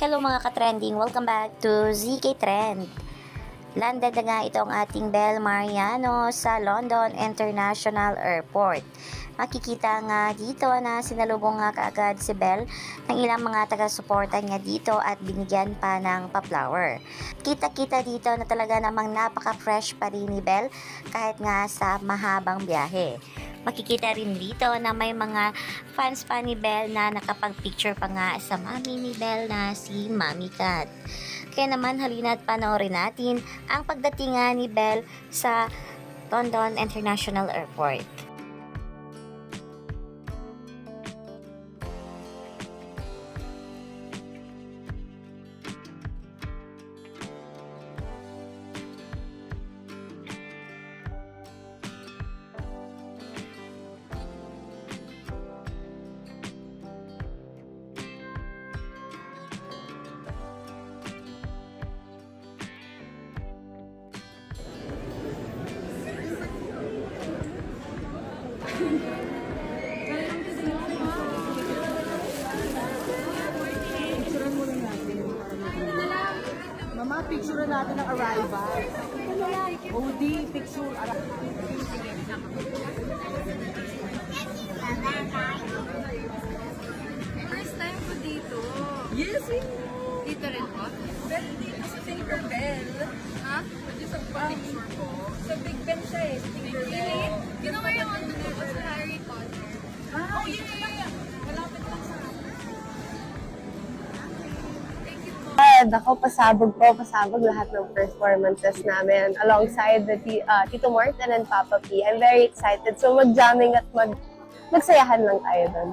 Hello mga ka-trending, welcome back to ZK Trend. Landed na nga itong ating Bel Mariano sa London International Airport. Makikita nga dito na sinalubong nga kaagad si Bel ng ilang mga taga-suporta niya dito at binigyan pa ng pa-flower. Kita-kita dito na talaga namang napaka-fresh pa rin ni Bel kahit nga sa mahabang biyahe. Makikita rin dito na may mga fans pa ni Belle na nakapag-picture pa nga sa mami ni Belle na si Mami Cat. Kaya naman halina't panoorin natin ang pagdating nga ni Belle sa London International Airport. Mama, picture natin ang arrival. OD, picture. First time ko dito. Yes. Dito rin po? Pero dito sa Tinkerbell, Ha? pwede Uh, ako, pasabog po, pasabog lahat ng performances namin alongside the uh, Tito Martin and Papa P. I'm very excited. So mag-jamming at mag magsayahan lang tayo doon.